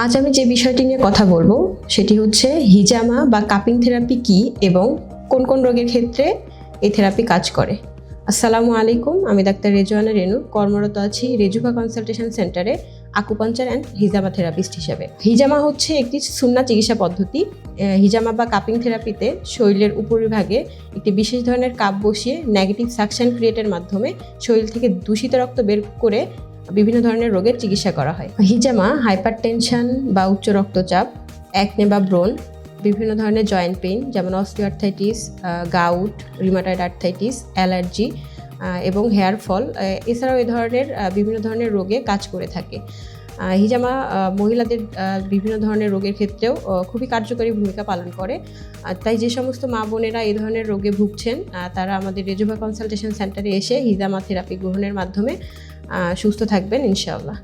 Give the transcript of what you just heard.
আজ আমি যে বিষয়টি নিয়ে কথা বলব, সেটি হচ্ছে হিজামা বা কাপিং থেরাপি কি এবং কোন কোন রোগের ক্ষেত্রে এই থেরাপি কাজ করে। আসসালামু আলাইকুম, আমি ডাক্তার রেজওয়ানা রেনু, কর্মরত আছি রেজুকা কনসালটেশন সেন্টারে আকুপাঞ্চার অ্যান্ড হিজামা থেরাপিস্ট হিসেবে। হিজামা হচ্ছে একটি সুন্না চিকিৎসা পদ্ধতি। হিজামা বা কাপিং থেরাপিতে শরীরের উপরিভাগে একটি বিশেষ ধরনের কাপ বসিয়ে নেগেটিভ সাকশন ক্রিয়েটের মাধ্যমে শরীর থেকে দূষিত রক্ত বের করে বিভিন্ন ধরনের রোগের চিকিৎসা করা হয়। হিজামা হাইপার টেনশন বা উচ্চ রক্তচাপ, একনে বা ব্রোন বিভিন্ন ধরনের জয়েন্ট পেইন যেমন osteoarthritis gout rheumatoid arthritis allergy এবং হেয়ার ফল এছাড়াও এ ধরনের বিভিন্ন ধরনের রোগে কাজ করে থাকে। হিজামা মহিলাদের বিভিন্ন ধরনের রোগের ক্ষেত্রেও খুবই কার্যকরী ভূমিকা পালন করে। তাই যে সমস্ত মা বোনেরা এই ধরনের রোগে ভুগছেন তারা আমাদের রেজুভা কনসালটেশন সেন্টারে এসে হিজামা থেরাপি গ্রহণের মাধ্যমে সুস্থ থাকবেন, ইনশাআল্লাহ।